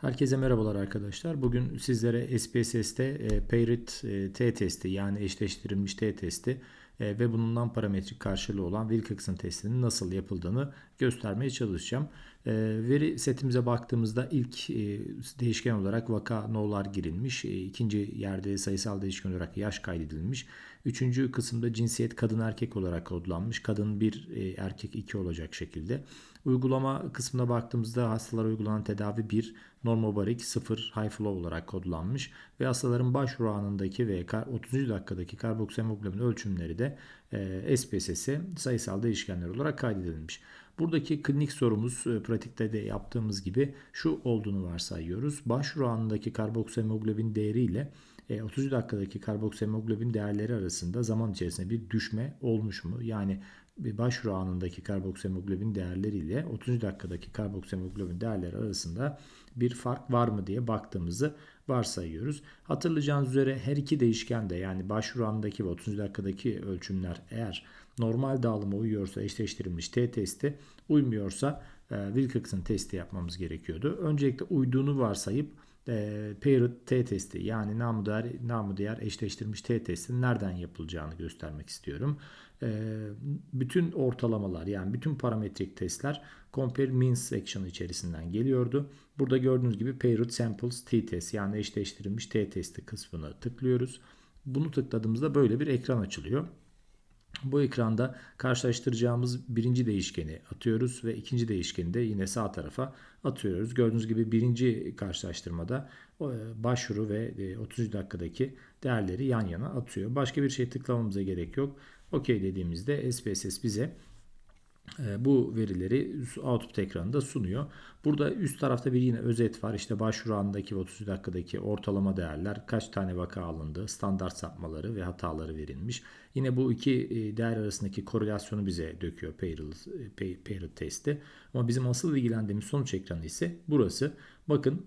Herkese merhabalar arkadaşlar. Bugün sizlere SPSS'te e, Paired e, T testi yani eşleştirilmiş T testi ve bundan parametrik karşılığı olan Wilcoxon testinin nasıl yapıldığını göstermeye çalışacağım. E, veri setimize baktığımızda ilk e, değişken olarak vaka no'lar girilmiş. E, ikinci yerde sayısal değişken olarak yaş kaydedilmiş. Üçüncü kısımda cinsiyet kadın erkek olarak kodlanmış. Kadın bir e, erkek iki olacak şekilde. Uygulama kısmına baktığımızda hastalara uygulanan tedavi 1, normobarik 0 high flow olarak kodlanmış ve hastaların başvuru anındaki ve 30. dakikadaki karboksemoglobin ölçümleri de e, SPSS'e sayısal değişkenler olarak kaydedilmiş. Buradaki klinik sorumuz e, pratikte de yaptığımız gibi şu olduğunu varsayıyoruz. Başvuru anındaki karboksemoglobin değeri ile 30 e, dakikadaki karboksemoglobin değerleri arasında zaman içerisinde bir düşme olmuş mu? Yani bir başvuru anındaki karboksemoglobin değerleri ile 30 dakikadaki karboksemoglobin değerleri arasında bir fark var mı diye baktığımızı varsayıyoruz. Hatırlayacağınız üzere her iki değişken de yani başvuru anındaki ve 30 dakikadaki ölçümler eğer normal dağılıma uyuyorsa eşleştirilmiş T testi uymuyorsa e, Wilcoxon testi yapmamız gerekiyordu. Öncelikle uyduğunu varsayıp e, paired T testi yani namı diğer eşleştirilmiş T testi nereden yapılacağını göstermek istiyorum. E, bütün ortalamalar yani bütün parametrik testler compare means section içerisinden geliyordu. Burada gördüğünüz gibi paired samples T test yani eşleştirilmiş T testi kısmına tıklıyoruz. Bunu tıkladığımızda böyle bir ekran açılıyor. Bu ekranda karşılaştıracağımız birinci değişkeni atıyoruz ve ikinci değişkeni de yine sağ tarafa atıyoruz. Gördüğünüz gibi birinci karşılaştırmada e, başvuru ve 30 e, dakikadaki değerleri yan yana atıyor. Başka bir şey tıklamamıza gerek yok. OK dediğimizde SPSS bize bu verileri output ekranında sunuyor. Burada üst tarafta bir yine özet var. İşte başvuru andaki ve 30 dakikadaki ortalama değerler, kaç tane vaka alındı, standart sapmaları ve hataları verilmiş. Yine bu iki e, değer arasındaki korelasyonu bize döküyor Payroll, e, Payroll testi. Ama bizim asıl ilgilendiğimiz sonuç ekranı ise burası. Bakın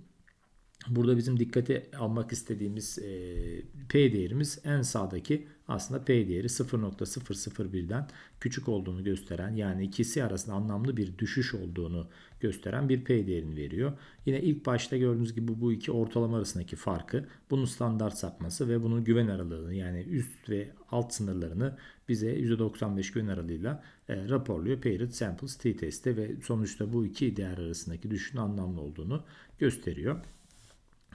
Burada bizim dikkate almak istediğimiz e, P değerimiz en sağdaki aslında P değeri 0.001'den küçük olduğunu gösteren yani ikisi arasında anlamlı bir düşüş olduğunu gösteren bir P değerini veriyor. Yine ilk başta gördüğünüz gibi bu iki ortalama arasındaki farkı, bunun standart sapması ve bunun güven aralığını yani üst ve alt sınırlarını bize %95 güven aralığıyla e, raporluyor. Paired Samples t-testi ve sonuçta bu iki değer arasındaki düşüşün anlamlı olduğunu gösteriyor.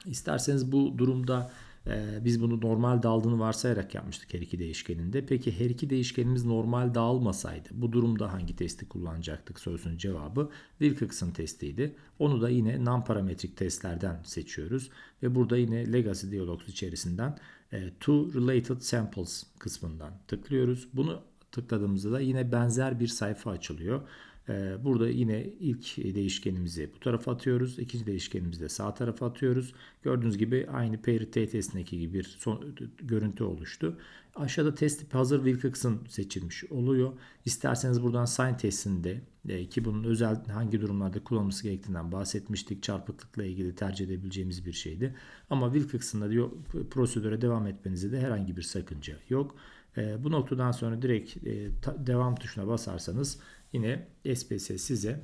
İsterseniz bu durumda e, biz bunu normal dağıldığını varsayarak yapmıştık her iki değişkeninde. Peki her iki değişkenimiz normal dağılmasaydı bu durumda hangi testi kullanacaktık sorusunun cevabı Wilcoxon testiydi. Onu da yine non-parametrik testlerden seçiyoruz. Ve burada yine Legacy Dialogs içerisinden e, To Related Samples kısmından tıklıyoruz. Bunu tıkladığımızda da yine benzer bir sayfa açılıyor. Ee, burada yine ilk değişkenimizi bu tarafa atıyoruz. İkinci değişkenimizi de sağ tarafa atıyoruz. Gördüğünüz gibi aynı parity testindeki gibi bir son, görüntü oluştu. Aşağıda test tipi hazır Wilcoxon seçilmiş oluyor. İsterseniz buradan sign testinde e, ki bunun özel hangi durumlarda kullanılması gerektiğinden bahsetmiştik. Çarpıklıkla ilgili tercih edebileceğimiz bir şeydi. Ama Wilcoxon'da diyor, prosedüre devam etmenize de herhangi bir sakınca yok. E, bu noktadan sonra direkt e, devam tuşuna basarsanız yine SPSS size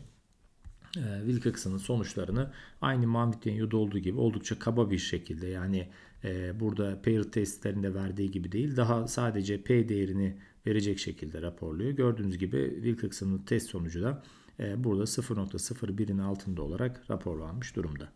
e, Wilcoxon'ın sonuçlarını aynı Manvit Denyo'da olduğu gibi oldukça kaba bir şekilde yani e, burada pair testlerinde verdiği gibi değil daha sadece P değerini verecek şekilde raporluyor. Gördüğünüz gibi Wilcoxon'ın test sonucu da e, burada 0.01'in altında olarak raporlanmış durumda.